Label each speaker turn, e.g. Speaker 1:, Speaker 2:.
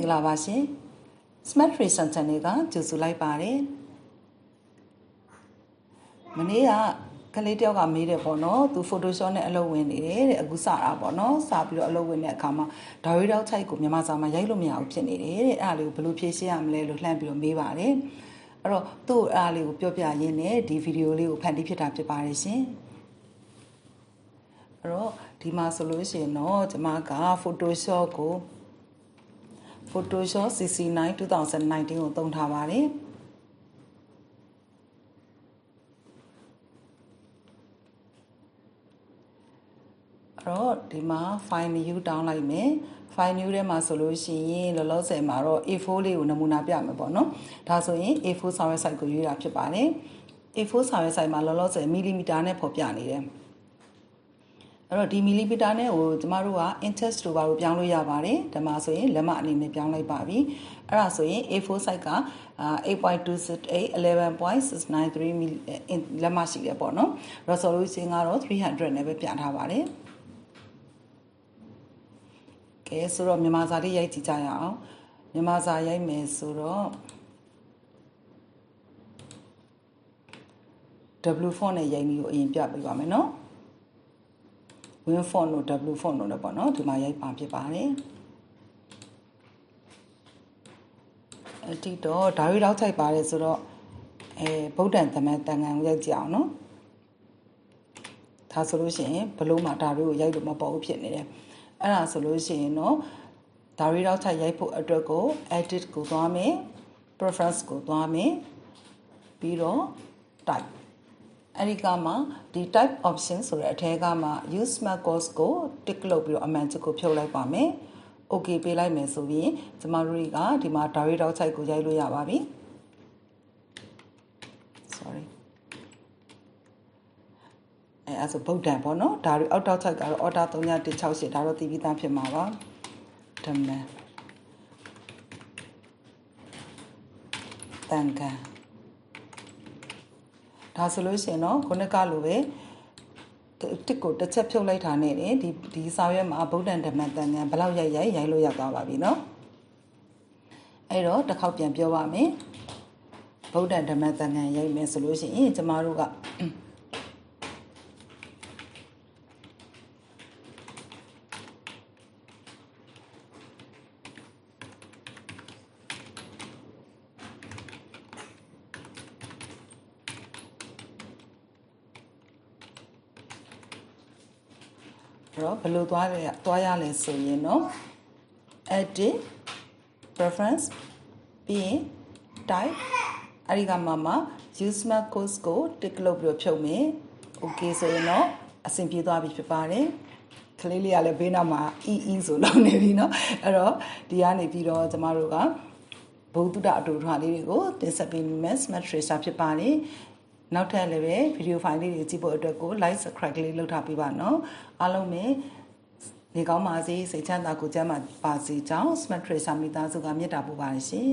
Speaker 1: ္ဂလာပါရှင် Smart Tracer Channel ကကြိုဆိုလိုက်ပါတယ်မနေ့ကကလေးတယောက်ကမေးတယ်ပေါ့နော်သူ Photoshop နဲ့အလုပ်ဝင်နေတယ်တဲ့အခုစတာပေါ့နော်စပြီးတော့အလုပ်ဝင်တဲ့အခါမှာဒါရီတောက်ချိုက်ကိုမြန်မာစာမှာရိုက်လို့မရဘူးဖြစ်နေတယ်တဲ့အဲ့ဒါလေးကိုဘယ်လိုဖြေရှင်းရမလဲလို့လှမ်းပြီးတော့မေးပါတယ်အဲ့တော့သူ့အဲ့ဒါလေးကိုပြောပြရင်းနဲ့ဒီဗီဒီယိုလေးကိုဖန်တီးဖြစ်တာဖြစ်ပါတယ်ရှင်အဲ့တော့ဒီမှာဆိုလို့ရှိရင်တော့ကျွန်မက Photoshop ကို Photoshop CC9 2019ကိုသုံးထားပါတယ်အဲ့တော့ဒီမှာ file new down လိုက်မယ် file new ထဲမှာဆိုလို့ရှိရင်လောလောဆယ်မှာတော့ A4 လေးကိုနမူနာပြမယ်ပေါ့နော်ဒါဆိုရင် A4 စာရွက် site ကိုရွေးတာဖြစ်ပါတယ် A4 စာရွက် site မှာလောလောဆယ်မီလီမီတာနဲ့ဖော်ပြနေတယ် အဲ့တော့ဒီမီလီမီတာနဲ့ကိုကျမတို့က inches တို့ဘာလို့ပြောင်းလို့ရပါတယ်ဒါမှဆိုရင်လက်မအနေနဲ့ပြောင်းလိုက်ပါပြီအဲ့ဒါဆိုရင် A4 size က8.268 11.693 mili လက်မရှိတယ်ပေါ့နော် resolution ကတော့300နဲ့ပဲပြန်ထားပါတယ်ကဲဆိုတော့မြန်မာစာလေးရိုက်ကြည့်ကြရအောင်မြန်မာစာရိုက်မယ်ဆိုတော့ W font နဲ့ရိုက်ပြီးကိုအရင်ပြပေးပါမယ်နော် win font တို့ w font တို့လည်းပေါ့နော်ဒီမှာရိုက်ပါဖြစ်ပါတယ်အတိတော့ဒါရီတော့ထိုက်ပါတယ်ဆိုတော့အဲဗုဒ္ဓံသမန်တန်ငံကိုရိုက်ကြည့်အောင်နော်ဒါဆိုလို့ရှိရင်ဘလို့မှဒါရီကိုရိုက်လို့မပေါ်ဘူးဖြစ်နေတယ်အဲ့ဒါဆိုလို့ရှိရင်တော့ဒါရီတော့ထိုက်ရိုက်ဖို့အတွက်ကို edit ကိုသွားမယ် preference ကိုသွားမယ်ပြီးတော့ type အဲ့ဒီကမှဒီ type option ဆိုတဲ့အထဲကမှ use smart course ကို tick လုပ်ပြီးတော့အမှန်ချစ်ကိုဖြုတ်လိုက်ပါမယ် okay ပေးလိုက်မယ်ဆိုပြီးကျမတို့ကဒီမှာ direct out site ကိုရိုက်လို့ရပါပြီ sorry အဲအဲ့ဆိုဗုဒ္ဓံပေါ့နော်ဒါရီအောက်တောက်ချက်ကတော့ order 3168ဒါတော့တည်ပြီးသားဖြစ်မှာပါဓမ္မတန်ကန် ဒါဆိုလို့ရှိရင်တော့ခုနကလိုပဲတစ်ကိုတစ်ချက်ဖြုတ်လိုက်တာနဲ့ဒီဒီစာရွက်မှာဗုဒ္ဓံဓမ္မတန်ငံဘလောက်ရိုက်ရိုက်ရိုက်လို့ရောက်သွားပါပြီเนาะအဲ့တော့တစ်ခေါက်ပြန်ပြောပါမယ်ဗုဒ္ဓံဓမ္မတန်ငံရိုက်မယ်ဆိုလို့ရှိရင်ကျမတို့က တော့ဘယ်လိုသွားရသွားရလဲဆိုရင်တော့ edit preference ပြီးရင် type အဲ့ဒီကမှမှ use smart course ကို tick လုပ်ပြီးဖြုတ်မယ် okay ဆိုရင်တော့အဆင်ပြေသွားပြီဖြစ်ပါတယ်ကလေးလေးကလည်းဘေးနားမှာ EE ဆိုလောက်နေပြီเนาะအဲ့တော့ဒီကနေပြီးတော့ကျမတို့ကဘုဒ္ဓအတူထွားလေးတွေကိုတင်ဆက်ပေးမယ် smart tracer ဖြစ်ပါတယ် နောက်ထပ်လည်းပဲဗီဒီယိုဖိုင်လေးတွေကြည့်ဖို့အတွက်ကို like subscribe ကလေးလုပ်ထားပေးပါနော်အားလုံးပဲနေကောင်းပါစေစိတ်ချမ်းသာကိုယ်ကျန်းမာပါစေကြောင်း smart tracer မိသားစုကမြတ်တာပို့ပါရှင်